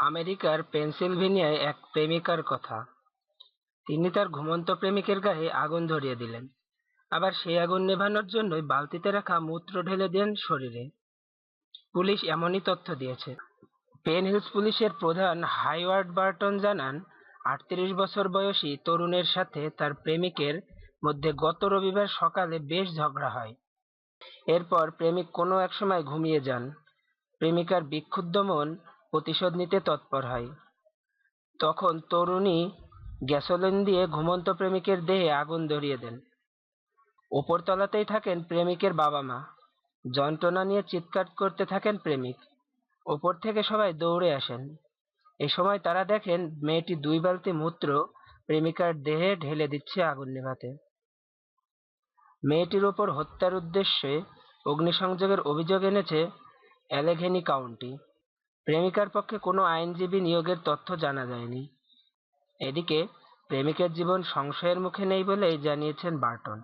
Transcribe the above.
আমেরিকার পেনসিলভেনিয়ায় এক প্রেমিকার কথা। তিনি তার ঘুমন্ত প্রেমিকের গায়ে আগুন ধরিয়ে দিলেন। আবার সেই আগুন নেভানোর জন্যই বালতিতে রাখা মূত্র ঢেলে দেন শরীরে। পুলিশ এমনই তথ্য দিয়েছে। পেন হিলস পুলিশের প্রধান হাইওয়ার্ড বার্টন জানান, আটত্রিশ বছর বয়সী তরুণের সাথে তার প্রেমিকের মধ্যে গত রবিবার সকালে বেশ ঝগড়া হয়। এরপর প্রেমিক কোনো এক সময় ঘুমিয়ে যান। প্রেমিকার বিক্ষুব্ধ মন প্রতিশোধ নিতে তৎপর হয়। তখন তরুণী গ্যাসোলিন দিয়ে ঘুমন্ত প্রেমিকের দেহে আগুন ধরিয়ে দেন। ওপরতলাতেই থাকেন প্রেমিকের বাবা মা যন্ত্রণা নিয়ে চিৎকার করতে থাকেন প্রেমিক। ওপর থেকে সবাই দৌড়ে আসেন। এ সময় তারা দেখেন মেয়েটি দুই বালতি মূত্র প্রেমিকার দেহে ঢেলে দিচ্ছে আগুন নেভাতে। মেয়েটির ওপর হত্যার উদ্দেশ্যে অগ্নিসংযোগের অভিযোগ এনেছে অ্যালেঘেনি কাউন্টি। প্রেমিকার পক্ষে কোনো আইনজীবী নিয়োগের তথ্য জানা যায়নি এদিকে, প্রেমিকের জীবন সংশয়ের মুখে নেই বলেই জানিয়েছেন বার্টন